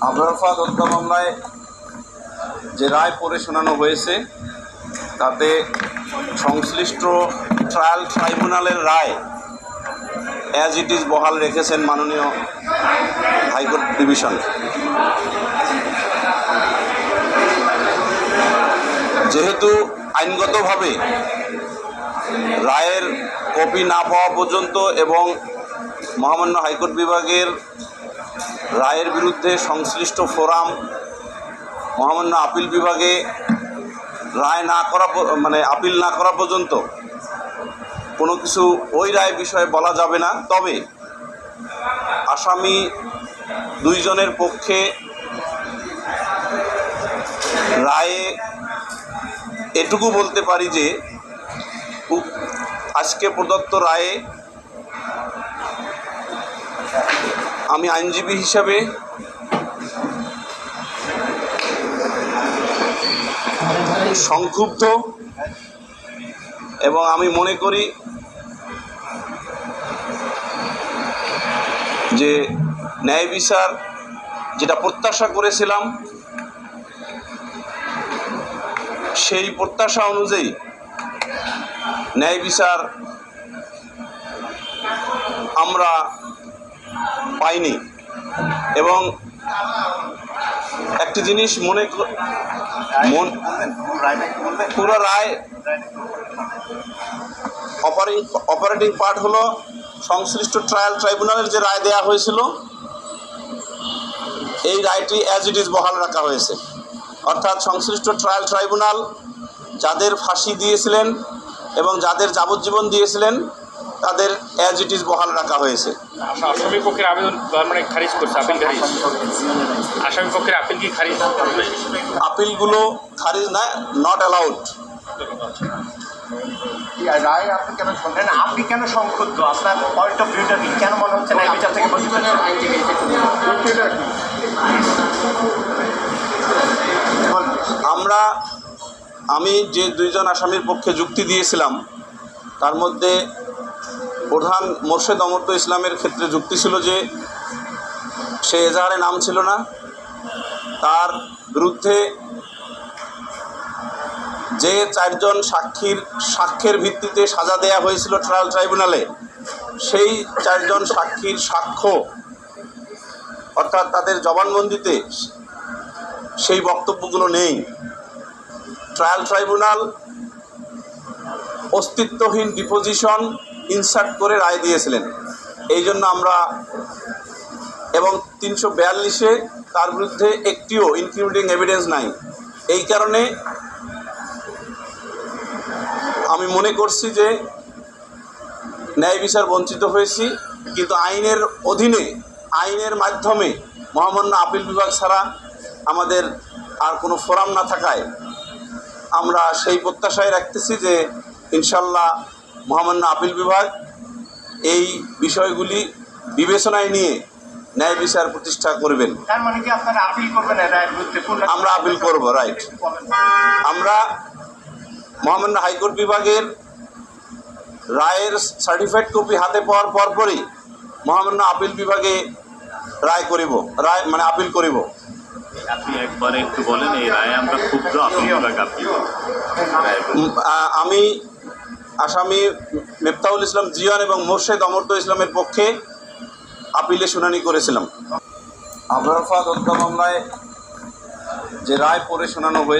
আবরারফাত হত্যা মামলায় যে রায় পড়ে শোনানো হয়েছে, তাতে সংশ্লিষ্ট ট্রায়াল ট্রাইব্যুনালের রায় অ্যাজ ইট ইজ বহাল রেখেছেন মাননীয় হাইকোর্ট ডিভিশন। যেহেতু আইনগতভাবে রায়ের কপি না পাওয়া পর্যন্ত এবং মহামান্য হাইকোর্ট বিভাগের রায়ের বিরুদ্ধে সংশ্লিষ্ট ফোরাম মহামান্য আপিল বিভাগে রায় না করা মানে আপিল না করা পর্যন্ত কোনো কিছু ওই রায় বিষয়ে বলা যাবে না। তবে আসামি দুইজনের পক্ষে রায়ে এটুকু বলতে পারি যে আজকে প্রদত্ত রায়ে আমি আইনজীবী হিসাবে সংক্ষুব্ধ এবং আমি মনে করি যে ন্যায় বিচার যেটা প্রত্যাশা করেছিলাম, সেই প্রত্যাশা অনুযায়ী ন্যায় বিচার আমরা পাইনি। এবং একটি জিনিস মনে মন পুরো রায় অপারিং অপারেটিং পার্ট হলো সংশ্লিষ্ট ট্রায়াল ট্রাইব্যুনালের যে রায় দেওয়া হয়েছিল এই রায়টি অ্যাজ ইট ইজ বহাল রাখা হয়েছে। অর্থাৎ সংশ্লিষ্ট ট্রায়াল ট্রাইব্যুনাল যাদের ফাঁসি দিয়েছিলেন এবং যাদের যাবজ্জীবন দিয়েছিলেন তাদের অ্যাজ ইট ইজ বহাল রাখা হয়েছে। আচ্ছা, আসামি পক্ষের আবেদন মানে খারিজ করছে আপিল খারিজ? আসামি পক্ষের আপিল কি খারিজ? আপিলগুলো খারিজ না নট অ্যালাউড রায় আপনি কেন শুনলেন? আপনি কেন সংক্ষুব্ধ? আপনার পয়েন্ট অফ ভিউটা কি? কেন মনে হচ্ছে না বিচার থেকে আমরা আমি যে দুইজন আসামির পক্ষে যুক্তি দিয়েছিলাম তার মধ্যে প্রধান মোর্শেদ অমর্ত ইসলামের ক্ষেত্রে যুক্তি ছিল যে সে এজাহারে নাম ছিল না। তার বিরুদ্ধে যে চারজন সাক্ষীর, সাক্ষ্যের ভিত্তিতে সাজা দেয়া হয়েছিল ট্রায়াল ট্রাইব্যুনালে, সেই চারজন সাক্ষীর সাক্ষ্য, অর্থাৎ তাদের জবানবন্দিতে সেই বক্তব্যগুলো নেই। ট্রায়াল ট্রাইব্যুনাল অস্তিত্বহীন ডিপোজিশন ইনসার্ট করে রায় দিয়েছিলেন। এই জন্য আমরা এবং তিনশো বিয়াল্লিশে তার বিরুদ্ধে একটিও ইনক্লুডিং এভিডেন্স নাই। এই কারণে আমি মনে করছি যে ন্যায় বিচার বঞ্চিত হয়েছি, কিন্তু আইনের অধীনে, আইনের মাধ্যমে মহামান্য আপিল বিভাগ ছাড়া আমাদের আর কোনো ফোরাম না থাকায় আমরা সেই প্রত্যাশায় রাখতেছি যে ইনশাল্লাহ মহামান্য আপিল বিভাগ এই বিষয়গুলি বিবেচনায় নিয়ে ন্যায় বিচার প্রতিষ্ঠা করবেন। তার মানে আমরা আপিল করব, right. আমরা মহামান্য হাইকোর্ট বিভাগের রায়ের সার্টিফাইড কপি হাতে পাওয়ার পরপরই মহামান্য আপিল বিভাগে রায় করিব রায় মানে আপিল করিব। আপনি একবারে একটু বলেন এই রায়ে আমরা ক্ষুব্ধ আপনি বিভাগ আপনি উম, আ- আমি আসামি মেফতাউল ইসলাম জিয়ান এবং মোর্শেদ অমর্ত ইসলামের পক্ষে আপিলে শুনানি করেছিলাম। আবরারফাত হত্যা মামলায় যে রায় পরে শোনানো হয়েছে